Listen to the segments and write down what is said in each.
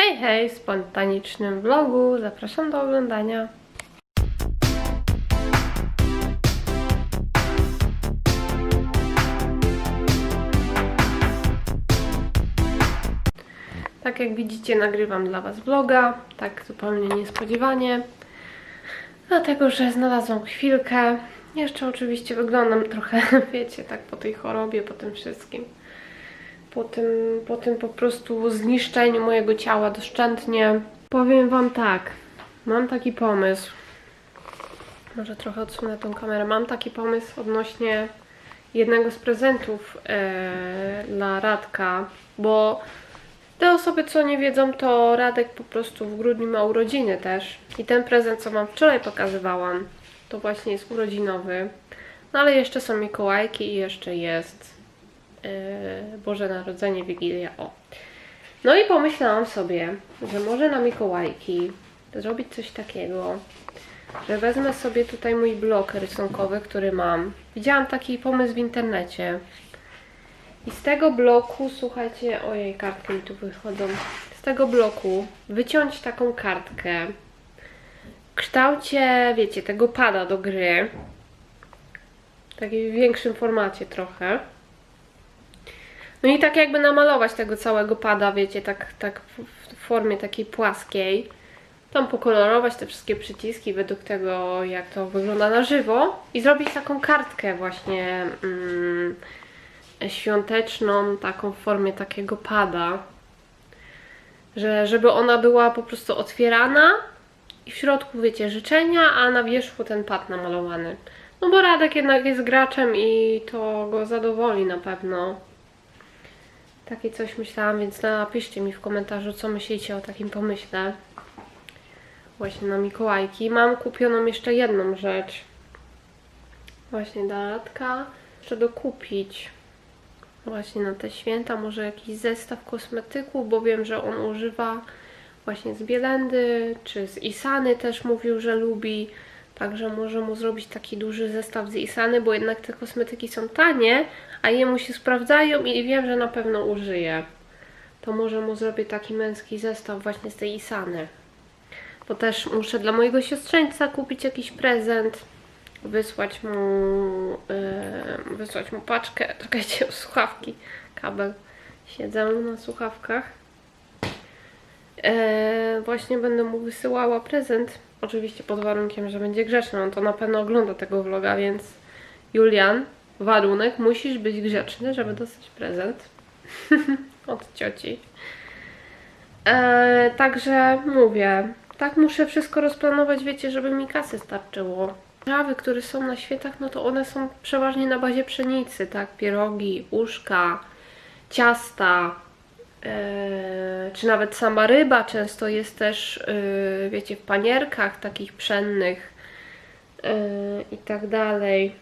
Hej, hej, spontanicznym vlogu. Zapraszam do oglądania. Tak jak widzicie, nagrywam dla Was vloga, tak zupełnie niespodziewanie, dlatego że znalazłam chwilkę. Jeszcze oczywiście wyglądam trochę, wiecie, tak po tej chorobie, po tym wszystkim po tym, po tym po prostu zniszczeniu mojego ciała doszczętnie. Powiem Wam tak, mam taki pomysł. Może trochę odsunę tą kamerę. Mam taki pomysł odnośnie jednego z prezentów e, dla Radka, bo te osoby, co nie wiedzą, to Radek po prostu w grudniu ma urodziny też. I ten prezent, co Wam wczoraj pokazywałam, to właśnie jest urodzinowy. No ale jeszcze są Mikołajki i jeszcze jest Boże Narodzenie, Wigilia, o. No i pomyślałam sobie, że może na Mikołajki zrobić coś takiego, że wezmę sobie tutaj mój blok rysunkowy, który mam. Widziałam taki pomysł w internecie. I z tego bloku, słuchajcie, ojej, kartki mi tu wychodzą. Z tego bloku wyciąć taką kartkę w kształcie, wiecie, tego pada do gry. W takim większym formacie trochę. No i tak jakby namalować tego całego pada, wiecie, tak, tak w, formie takiej płaskiej. Tam pokolorować te wszystkie przyciski według tego, jak to wygląda na żywo. I zrobić taką kartkę właśnie mm, świąteczną, taką w formie takiego pada. Że, żeby ona była po prostu otwierana i w środku, wiecie, życzenia, a na wierzchu ten pad namalowany. No bo Radek jednak jest graczem i to go zadowoli na pewno. Takie coś myślałam, więc napiszcie mi w komentarzu, co myślicie o takim pomyśle. Właśnie na Mikołajki. Mam kupioną jeszcze jedną rzecz. Właśnie dla Radka. Jeszcze dokupić. Właśnie na te święta może jakiś zestaw kosmetyków, bo wiem, że on używa właśnie z Bielendy, czy z Isany też mówił, że lubi. Także może mu zrobić taki duży zestaw z Isany, bo jednak te kosmetyki są tanie, a jemu się sprawdzają i wiem, że na pewno użyje. To może mu zrobię taki męski zestaw właśnie z tej Isany. Bo też muszę dla mojego siostrzeńca kupić jakiś prezent, wysłać mu, yy, wysłać mu paczkę. Czekajcie, słuchawki, kabel. Siedzę na słuchawkach. Eee, właśnie będę mu wysyłała prezent. Oczywiście pod warunkiem, że będzie grzeczny. On to na pewno ogląda tego vloga, więc Julian, warunek, musisz być grzeczny, żeby dostać prezent od cioci. Eee, także mówię, tak muszę wszystko rozplanować, wiecie, żeby mi kasy starczyło. Trawy, które są na świętach, no to one są przeważnie na bazie pszenicy, tak? Pierogi, uszka, ciasta, czy nawet sama ryba często jest też, yy, wiecie, w panierkach takich pszennych yy, i tak dalej.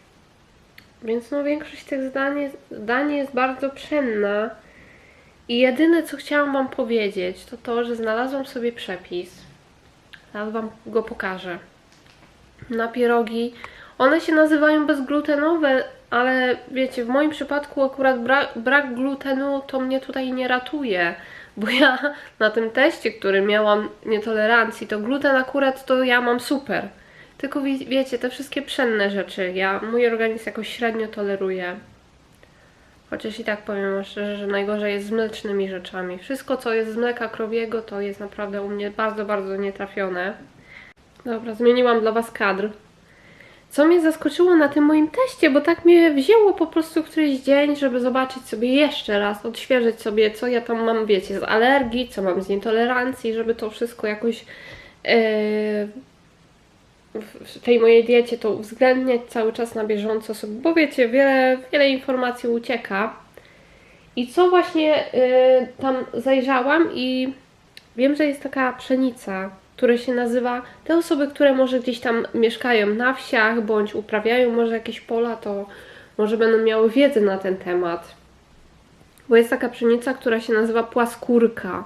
Więc no większość tych zdań jest, dań jest bardzo pszenna. I jedyne co chciałam Wam powiedzieć to to, że znalazłam sobie przepis. Teraz Wam go pokażę. Na pierogi. One się nazywają bezglutenowe, ale wiecie, w moim przypadku akurat brak, brak glutenu to mnie tutaj nie ratuje, bo ja na tym teście, który miałam nietolerancji, to gluten akurat to ja mam super. Tylko wie, wiecie, te wszystkie pszenne rzeczy, ja, mój organizm jakoś średnio toleruje. Chociaż i tak powiem szczerze, że najgorzej jest z mlecznymi rzeczami. Wszystko, co jest z mleka krowiego, to jest naprawdę u mnie bardzo, bardzo nietrafione. Dobra, zmieniłam dla Was kadr. Co mnie zaskoczyło na tym moim teście, bo tak mnie wzięło po prostu któryś dzień, żeby zobaczyć sobie jeszcze raz, odświeżyć sobie, co ja tam mam, wiecie, z alergii, co mam z nietolerancji, żeby to wszystko jakoś yy, w tej mojej diecie to uwzględniać cały czas na bieżąco sobie, bo wiecie, wiele, wiele informacji ucieka. I co właśnie yy, tam zajrzałam i wiem, że jest taka pszenica, które się nazywa, te osoby, które może gdzieś tam mieszkają na wsiach, bądź uprawiają może jakieś pola, to może będą miały wiedzę na ten temat. Bo jest taka pszenica, która się nazywa płaskórka.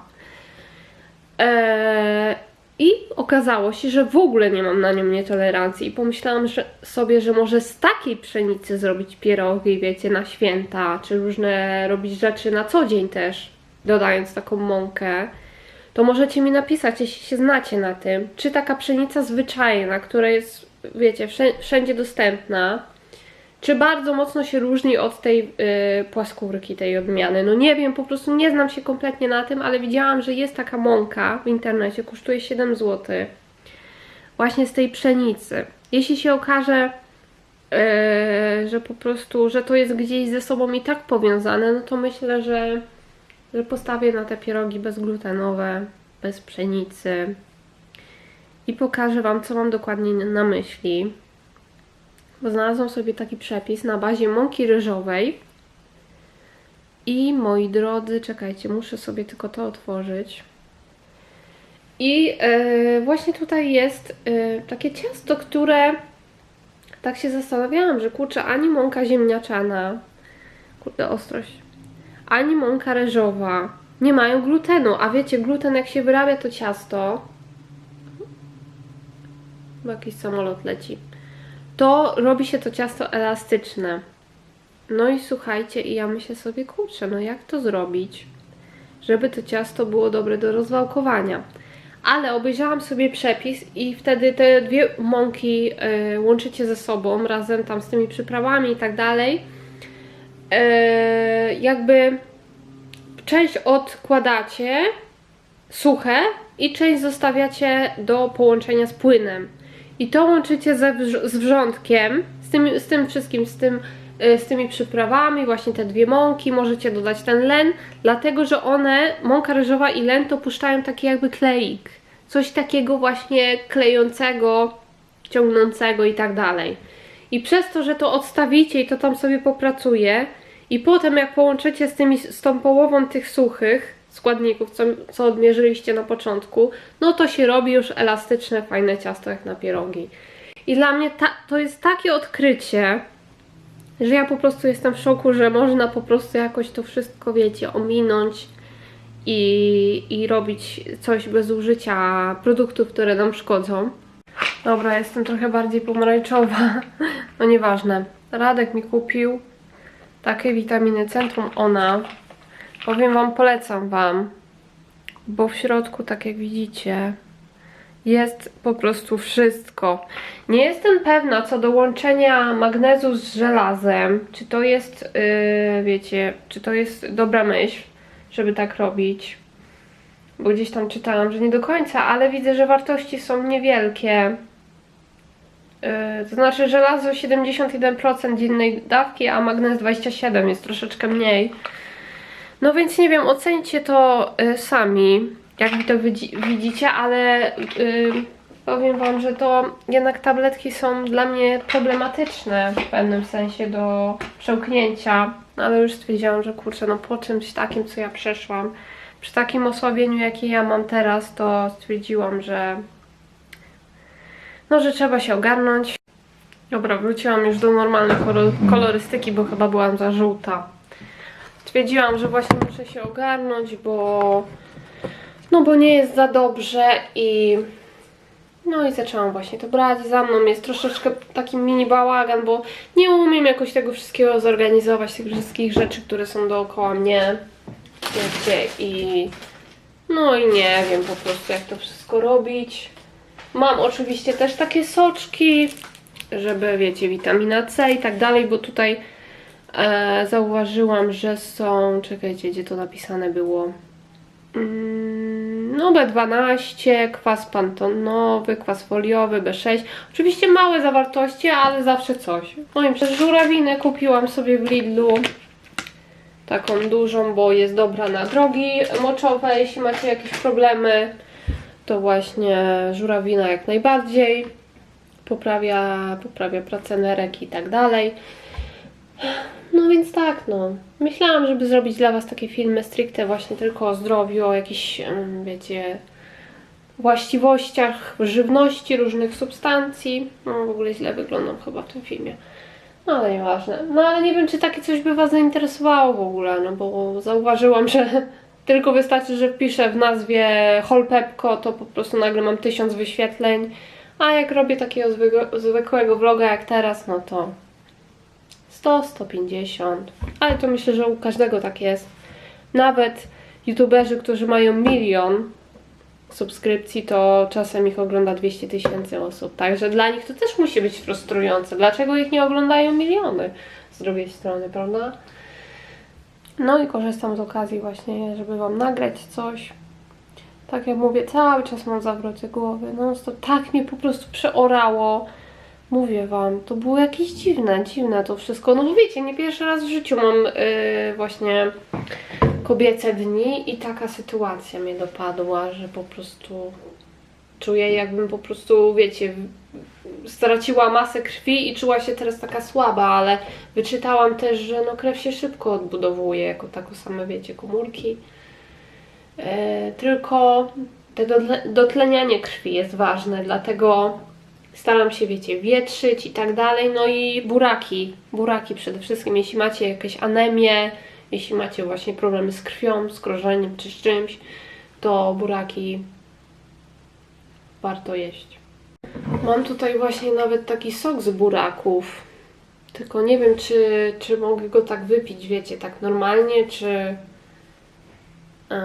Eee, I okazało się, że w ogóle nie mam na nią nietolerancji. I pomyślałam że sobie, że może z takiej pszenicy zrobić pierogi, wiecie, na święta, czy różne robić rzeczy na co dzień też, dodając taką mąkę to możecie mi napisać, jeśli się znacie na tym, czy taka pszenica zwyczajna, która jest, wiecie, wszę- wszędzie dostępna, czy bardzo mocno się różni od tej y, płaskórki, tej odmiany. No nie wiem, po prostu nie znam się kompletnie na tym, ale widziałam, że jest taka mąka w internecie, kosztuje 7 zł. Właśnie z tej pszenicy. Jeśli się okaże, y, że po prostu, że to jest gdzieś ze sobą i tak powiązane, no to myślę, że, że postawię na te pierogi bezglutenowe, bez pszenicy i pokażę Wam, co mam dokładnie na myśli bo znalazłam sobie taki przepis na bazie mąki ryżowej. I moi drodzy, czekajcie, muszę sobie tylko to otworzyć. I e, właśnie tutaj jest e, takie ciasto, które tak się zastanawiałam, że kurczę, ani mąka ziemniaczana, kurde ostrość, ani mąka ryżowa nie mają glutenu. A wiecie, gluten jak się wyrabia to ciasto, bo jakiś samolot leci to robi się to ciasto elastyczne. No i słuchajcie, i ja myślę sobie, kurczę, no jak to zrobić, żeby to ciasto było dobre do rozwałkowania. Ale obejrzałam sobie przepis i wtedy te dwie mąki y, łączycie ze sobą, razem tam z tymi przyprawami i tak dalej. Y, jakby część odkładacie suche i część zostawiacie do połączenia z płynem. I to łączycie ze z wrzątkiem, z tym, z tym wszystkim, z, tym, y, z tymi przyprawami, właśnie te dwie mąki, możecie dodać ten len, dlatego że one, mąka ryżowa i len, to puszczają taki jakby kleik. Coś takiego właśnie klejącego, ciągnącego i tak dalej. I przez to, że to odstawicie i to tam sobie popracuje, i potem jak połączycie z, tymi, z tą połową tych suchych składników, co, co odmierzyliście na początku, no to się robi już elastyczne, fajne ciasto jak na pierogi. I dla mnie ta, to jest takie odkrycie, że ja po prostu jestem w szoku, że można po prostu jakoś to wszystko, wiecie, ominąć i, i robić coś bez użycia produktów, które nam szkodzą. Dobra, jestem trochę bardziej pomarańczowa. No nieważne. Radek mi kupił takie witaminy Centrum Ona. Powiem Wam, polecam Wam, bo w środku, tak jak widzicie, jest po prostu wszystko. Nie jestem pewna co do łączenia magnezu z żelazem, czy to jest, yy, wiecie, czy to jest dobra myśl, żeby tak robić. Bo gdzieś tam czytałam, że nie do końca, ale widzę, że wartości są niewielkie. Yy, to znaczy żelazo 71% dziennej dawki, a magnez 27 jest troszeczkę mniej. No więc nie wiem, ocencie to y, sami, jak to widzi, widzicie, ale y, powiem Wam, że to jednak tabletki są dla mnie problematyczne w pewnym sensie do przełknięcia, no, ale już stwierdziłam, że kurczę, no po czymś takim, co ja przeszłam, przy takim osłabieniu, jakie ja mam teraz, to stwierdziłam, że no, że trzeba się ogarnąć. Dobra, wróciłam już do normalnej kolo- kolorystyki, bo chyba byłam za żółta stwierdziłam, że właśnie muszę się ogarnąć, bo no bo nie jest za dobrze i no i zaczęłam właśnie to brać. Za mną jest troszeczkę taki mini bałagan, bo nie umiem jakoś tego wszystkiego zorganizować, tych wszystkich rzeczy, które są dookoła mnie. Wiecie, i no i nie wiem po prostu jak to wszystko robić. Mam oczywiście też takie soczki, żeby wiecie, witamina C i tak dalej, bo tutaj E, zauważyłam, że są. Czekajcie, gdzie to napisane było? Mm, no, B12, kwas pantonowy, kwas foliowy, B6. Oczywiście małe zawartości, ale zawsze coś. No i przez żurawinę kupiłam sobie w Lidlu taką dużą, bo jest dobra na drogi moczowe. Jeśli macie jakieś problemy, to właśnie żurawina jak najbardziej poprawia, poprawia pracę nerek i tak dalej. No więc tak, no. Myślałam, żeby zrobić dla Was takie filmy stricte właśnie tylko o zdrowiu, o jakichś, wiecie, właściwościach żywności, różnych substancji. No w ogóle źle wyglądam chyba w tym filmie. No ale nieważne. No ale nie wiem, czy takie coś by Was zainteresowało w ogóle, no bo zauważyłam, że tylko wystarczy, że wpiszę w nazwie Holpepko, to po prostu nagle mam tysiąc wyświetleń. A jak robię takiego zwykłego, zwykłego vloga jak teraz, no to 100, 150, ale to myślę, że u każdego tak jest. Nawet youtuberzy, którzy mają milion subskrypcji, to czasem ich ogląda 200 tysięcy osób. Także dla nich to też musi być frustrujące. Dlaczego ich nie oglądają miliony z drugiej strony, prawda? No i korzystam z okazji właśnie, żeby Wam nagrać coś. Tak jak mówię, cały czas mam zawroty głowy. No to tak mnie po prostu przeorało. Mówię Wam, to było jakieś dziwne, dziwne to wszystko. No wiecie, nie pierwszy raz w życiu mam yy, właśnie kobiece dni i taka sytuacja mnie dopadła, że po prostu czuję jakbym po prostu, wiecie, straciła masę krwi i czuła się teraz taka słaba, ale wyczytałam też, że no krew się szybko odbudowuje, jako tako same, wiecie, komórki. E, tylko te dotlenianie krwi jest ważne, dlatego staram się, wiecie, wietrzyć i tak dalej. No i buraki, buraki przede wszystkim, jeśli macie jakieś anemię, jeśli macie właśnie problemy z krwią, z krążeniem czy z czymś, to buraki warto jeść. Mam tutaj właśnie nawet taki sok z buraków. Tylko nie wiem, czy, czy mogę go tak wypić, wiecie, tak normalnie, czy, yy,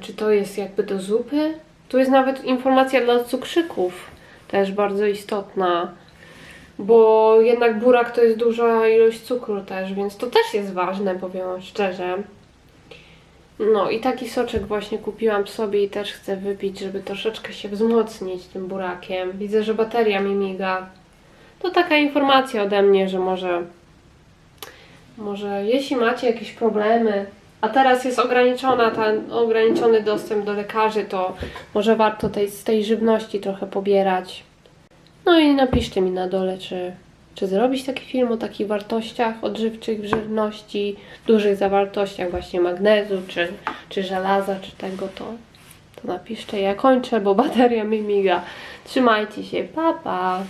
czy to jest jakby do zupy. Tu jest nawet informacja dla cukrzyków, też bardzo istotna, bo jednak burak to jest duża ilość cukru też, więc to też jest ważne, powiem szczerze. No i taki soczek właśnie kupiłam sobie i też chcę wypić, żeby troszeczkę się wzmocnić tym burakiem. Widzę, że bateria mi miga. To taka informacja ode mnie, że może, może jeśli macie jakieś problemy, a teraz jest ograniczona ten, ograniczony dostęp do lekarzy, to może warto tej, z tej żywności trochę pobierać. No i napiszcie mi na dole, czy, czy zrobić taki film o takich wartościach odżywczych w żywności, dużych zawartościach właśnie magnezu, czy, czy żelaza, czy tego, to, to napiszcie. Ja kończę, bo bateria mi miga. Trzymajcie się, pa pa!